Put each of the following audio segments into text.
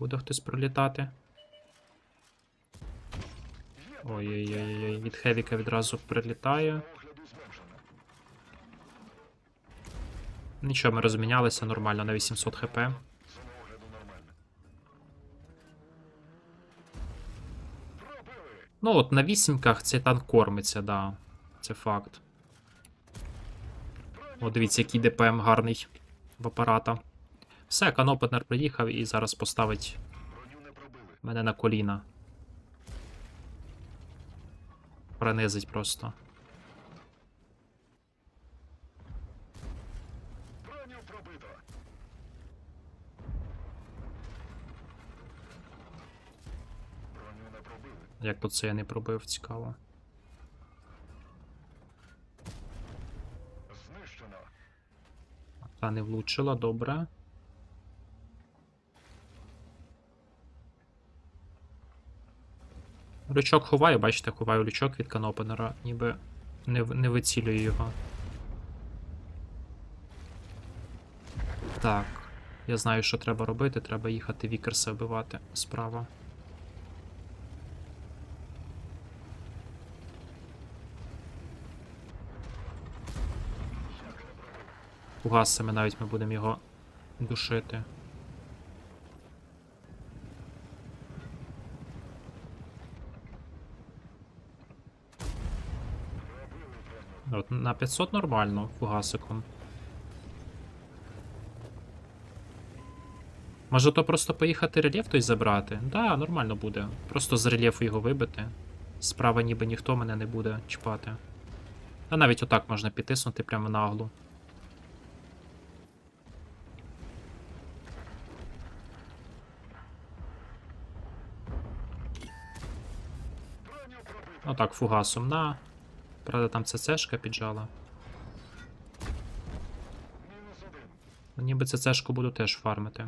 Буде хтось пролітати. Ой-ой-ой, від Хевіка відразу прилітає. Нічого, ми розмінялися нормально на 800 хп. Ну от на вісімках цей танк кормиться, да. Це факт. О, дивіться, який ДПМ гарний в апарата. Все, канопетнер приїхав і зараз поставить мене на коліна. Пронизить просто. Як тут це я не пробив, цікаво. Знищено. Та не влучила, добре. Лючок ховаю, бачите, ховаю лючок від канопенера, ніби не, не вицілюю його. Так. Я знаю, що треба робити. Треба їхати Вікерса вбивати справа. Фугасами навіть ми будемо його душити. От на 500 нормально фугасиком. Може то просто поїхати рельєф той забрати? Да, нормально буде. Просто з рельєфу його вибити. Справа ніби ніхто мене не буде чіпати. А навіть отак можна підтиснути прямо наглу. Отак, фугасом на. Правда, там ЦЦшка піджала. Ну, Ніби ЦЦшку буду теж фармити.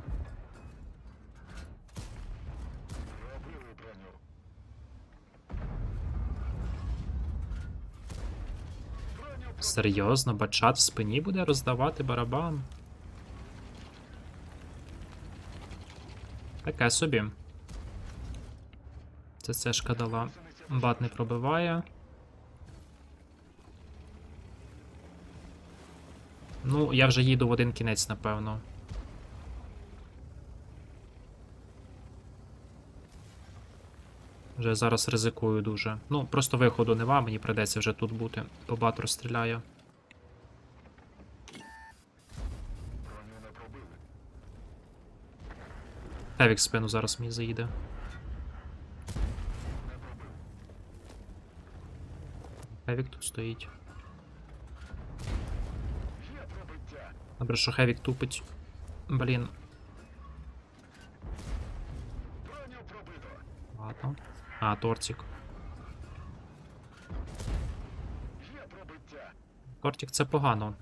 Серйозно, бачат в спині буде роздавати барабан. Таке собі. ЦЦшка дала. Бат не пробиває. Ну, я вже їду в один кінець, напевно. Вже зараз ризикую дуже. Ну, просто виходу нема, мені придеться вже тут бути. По бат розстріляю. Хевік спину зараз мені заїде. Хевік тут стоїть. Добре, що Хевік тупить. Блін. Ладно. А, тортик. Тортик це погано.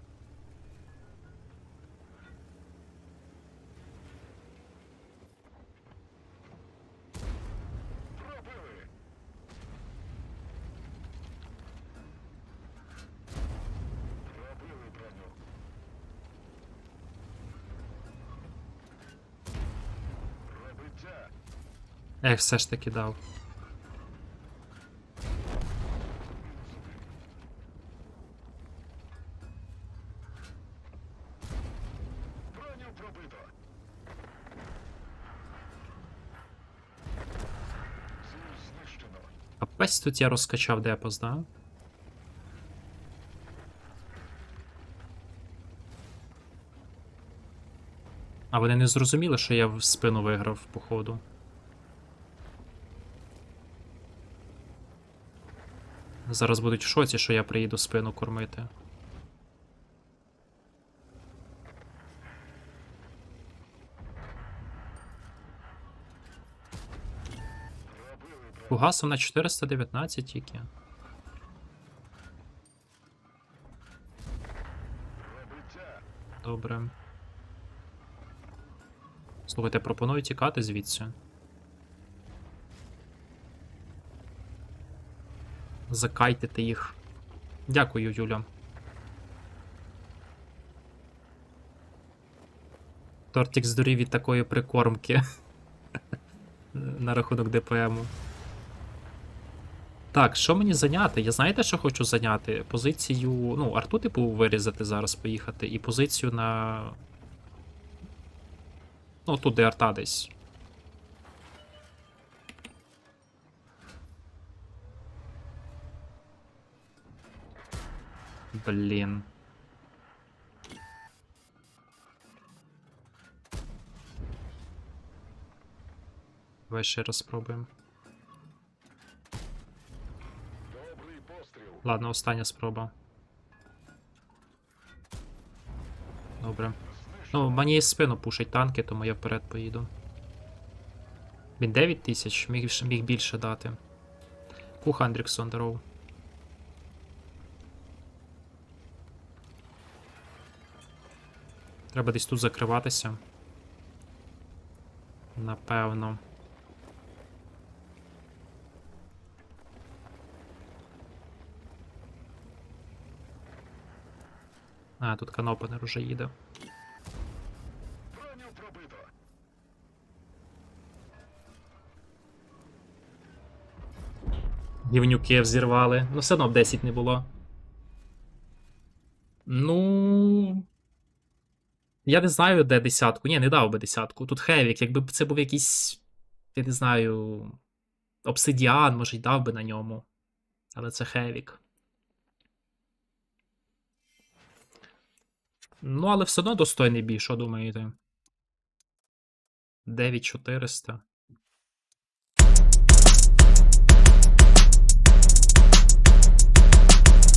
Ех, все ж таки дав. А весь тут я розкачав депоз, да? А вони не зрозуміли, що я в спину виграв, походу. Зараз будуть в шоці, що я приїду спину кормити. Фугасом на 419 тільки. Добре. Слухайте, пропоную тікати звідси. Закайтити їх. Дякую, Юля. Тортик здурів від такої прикормки. На рахунок ДПМу. Так, що мені зайняти? Я знаєте, що хочу зайняти? Позицію. Ну, арту, типу, вирізати зараз поїхати, і позицію на. Ну, тут де арта десь. Блін. Давай ще раз спробуємо. Ладно, остання спроба. Добре. Ну, мені і спину пушать танки, тому я вперед поїду. Він 9 тисяч, міг, міг більше дати. Кух Андріксон, здоров. Треба десь тут закриватися. Напевно. А, тут канопанер уже їде. Гівнюки взірвали. Ну, все одно б 10 не було. Ну. Я не знаю, де десятку. Ні, не дав би десятку. Тут Хевік, якби це був якийсь. Я не знаю. Обсидіан, може, й дав би на ньому. Але це Хевік. Ну, але все одно достойний бій, що думаєте? 9400.